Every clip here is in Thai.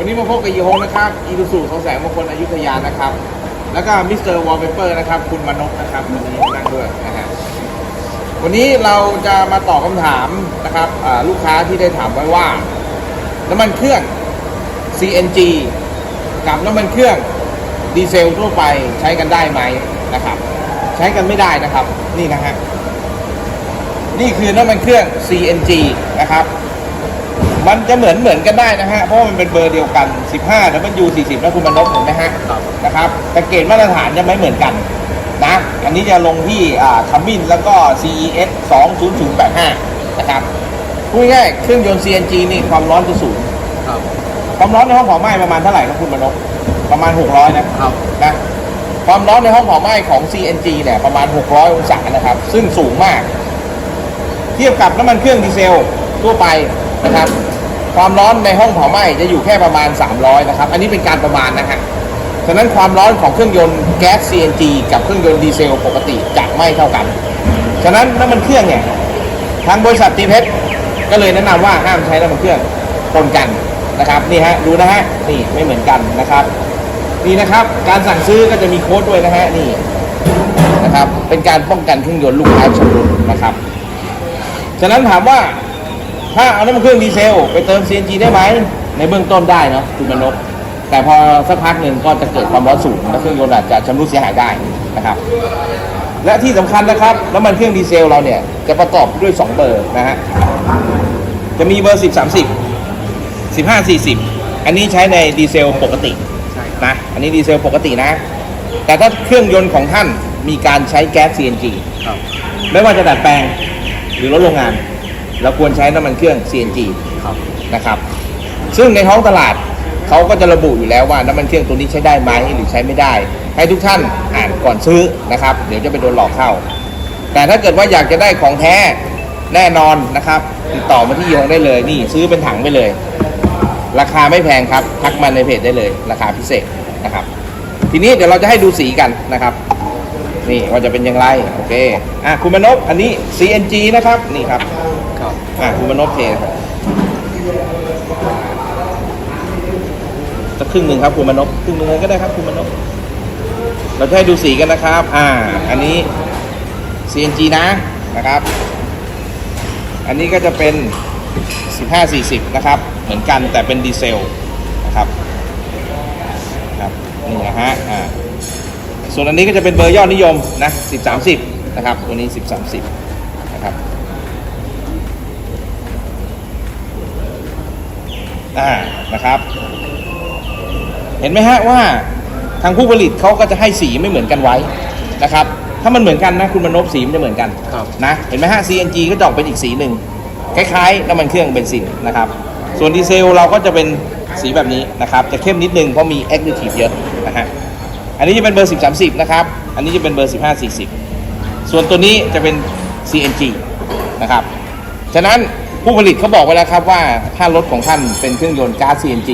วันนี้มาพบกับยีฮงนะครับอีดูสูสองแสงมงคลอยุธยานะครับ แล้วก็มิสเตอร์วอลเปเปอร์นะครับ คุณมนกนะครับวันนี้นั่งด้วยนะฮะวันนี้เราจะมาตอบคำถามนะครับลูกค้าที่ได้ถามไว้ว่า น้ำมันเครื่อง CNG กับน้ำมันเครื่องดีเซลทั่วไปใช้กันได้ไหมนะครับ ใช้กันไม่ได้นะครับนี่นะฮะนี่คือน้ำมันเครื่อง CNG นะครับ มันจะเหมือนเหมือนกันได้นะฮะ เพราะว่ามันเป็นเบอร์เดียวกัน 15แล้วมัน U 40แล้วคุณมนพเห็นไหมฮะครับนะครับแต่เกณฑ์มาตรฐานจะไม่เหมือนกันนะ อันนี้จะลงที่อ่าคัมมินแล้วก็ CES 20085 นะครับพูดง่ายๆเครื่องยนต์ CNG นี่ความร้อนจะสูงครับความร้อนในห้องเผาไหม้ประมาณเท่าไหร่ครับคุณมนพประมาณ 600 นะครับนะความร้อนในห้องเผาไหม้ของ CNG เนี่ยประมาณ 600 องศานะครับ ซึ่งสูงมาก เทียบกับน้ำมันเครื่องดีเซลทั่วไปนะครับ ความร้อนในห้องเผาไหม้จะอยู่แค่ประมาณ 300 นะครับ อันนี้เป็นการประมาณนะฮะฉะนั้นความร้อนของเครื่องยนต์แก๊ส CNG กับเครื่องยนต์ดีเซลปกติจะไม่เท่ากัน ฉะนั้นน้ำมันเครื่องเนี่ยทางบริษัทตีเพชรก็เลยแนะนำว่าห้ามใช้น้ำมันเครื่องปนกันนะครับนี่ฮะดูนะฮะนี่ไม่เหมือนกันนะครับ นี่นะครับการสั่งซื้อก็จะมีโค้ดด้วยนะฮะนี่นะครับเป็นการป้องกันเครื่องยนต์ลูกค้าชำรุดนะครับ ฉะนั้นถามว่า ถ้าเอาน้ำมันเครื่องดีเซล ไปเติม CNG ได้ไหม ในเบื้องต้นได้เนาะคุณมนพแต่พอสักพักหนึ่งก็จะเกิดความร้อนสูงและเครื่องยนต์อาจจะชำรุดเสียหายได้นะครับ และที่สำคัญนะครับน้ำมันเครื่องดีเซลเราเนี่ยจะประกอบด้วย 2 เบอร์นะฮะจะมีเบอร์ 10 30 15 40 อันนี้ใช้ในดีเซลปกติใช่ครับนะอันนี้ดีเซลปกตินะ แต่ถ้าเครื่องยนต์ของท่านมีการใช้แก๊ส CNG ครับไม่ว่าจะดัดแปลงหรือลดโรงงาน เราควรใช้น้ำมันเครื่อง CNG ครับ นะครับ ซึ่งในท้องตลาดเขาก็จะระบุอยู่แล้วว่าน้ำมันเครื่องตัวนี้ใช้ได้ไหมหรือใช้ไม่ได้ ให้ทุกท่านอ่านก่อนซื้อนะครับ เดี๋ยวจะไปโดนหลอกเข้า แต่ถ้าเกิดว่าอยากจะได้ของแท้แน่นอนนะครับติดต่อมาที่โยงได้เลยนี่ซื้อเป็นถังไปเลย ราคาไม่แพงครับทักมาในเพจได้เลย ราคาพิเศษนะครับ ทีนี้เดี๋ยวเราจะให้ดูสีกันนะครับ นี่ว่าจะเป็นอย่างไรโอเคอะคุณมนพอันนี้ CNG นะครับนี่ครับ ครับอะคุณมนพเทครับสักครึ่งหนึ่งครับคุณมนพครึ่งหนึ่งเลยก็ได้ครับคุณมนพเราจะให้ดูสีกันนะครับ อ่า อันนี้ CNG นะนะครับ อันนี้ก็จะเป็น 15-40 นะครับ เหมือนกันแต่เป็นดีเซลนะครับครับนี่นะฮะอ่าส่วนอันนี้ก็จะเป็นเบอร์ยอดนิยมนะ10 30นะครับ ตัวนี้10 30นะครับ อ่านะครับ เห็นไหมฮะว่าทางผู้ผลิตเขาก็จะให้สีไม่เหมือนกันไว้นะครับ ถ้ามันเหมือนกันนะคุณมนพสีมันจะเหมือนกันครับ นะเห็นไหมฮะ CNG ก็จะออกเป็นอีกสีหนึ่งคล้ายๆน้ำมันเครื่องเบนซินนะครับ ส่วนดีเซลเราก็จะเป็นสีแบบนี้นะครับ จะเข้มนิดนึงเพราะมี Active เยอะนะฮะอันนี้จะเป็นเบอร์10 30นะครับอันนี้จะเป็นเบอร์15 40 ส่วนตัวนี้จะเป็น CNG นะครับ ฉะนั้น ผู้ผลิตเขาบอกไว้แล้วครับว่าถ้ารถของท่านเป็นเครื่องยนต์ก๊าซ CNG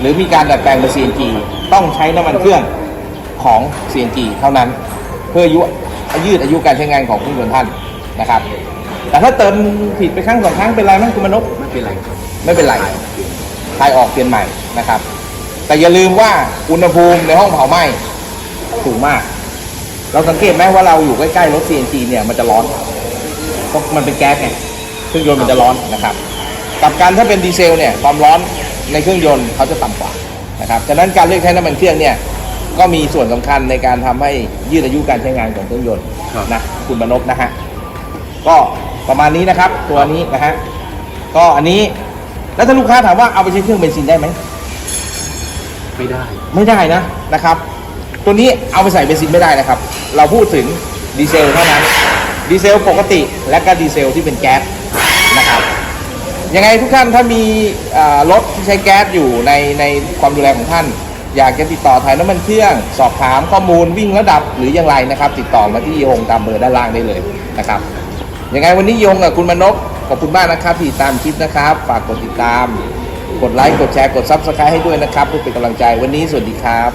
หรือมีการดัดแปลงเป็น CNG ต้องใช้น้ำมันเครื่องของ CNG เท่านั้น เพื่อยุยืดอายุการใช้งานของเครื่องยนต์ท่านนะครับ แต่ถ้าเติมผิดไปครั้งสองครั้งเป็นไรไหมคุณมนพไม่เป็นไรไม่เป็นไรทายออกเปลี่ยนใหม่นะครับ แต่อย่าลืมว่าอุณหภูมิในห้องเผาไหม้สูงมาก เราสังเกตไหมว่าเราอยู่ใกล้ๆรถ CNG เนี่ยมันจะร้อนเพราะมันเป็นแก๊สไง รื่องยนต์มันจะร้อนนะครับกับการถ้าเป็นดีเซลเนี่ยความร้อนในเครื่องยนต์เขาจะต่ำกว่านะครับฉะนั้นการเลือกใช้น้ำมันเครื่องเนี่ยก็มีส่วนสำคัญในการทำให้ยืดอายุการใช้งานของเครื่องยนต์ครับนะคุณบรรนพนะฮะก็ประมาณนี้นะครับ ตัวนี้นะฮะก็อันนี้แล้วถ้าลูกค้าถามว่าเอาไปใช้เครื่องเบนซินได้ไหมไม่ได้ไม่ได้นะนะครับ ตัวนี้เอาไปใส่เบนซินไม่ได้นะครับ เราพูดถึงดีเซลเท่านั้นดีเซลปกติและก็ดีเซลที่เป็นแก๊สนะครับ ยังไงทุกท่านถ้ามีอ่ารถที่ใช้แก๊สอยู่ในในความดูแลของท่าน อยากจะติดต่อถ่ายน้ำมันเครื่อง สอบถามข้อมูลวิ่งระดับหรืออย่างไรนะครับ ติดต่อมาที่โยงตามเบอร์ด้านล่างได้เลยนะครับยังไงวันนี้โยงกับคุณมนพขอบคุณมากนะครับที่ติดตามคลิปนะครับ ฝากกดติดตาม กดไลค์กดแชร์กดซับสไครต์ให้ด้วยนะครับเพื่อเป็นกำลังใจวันนี้สวัสดีครับ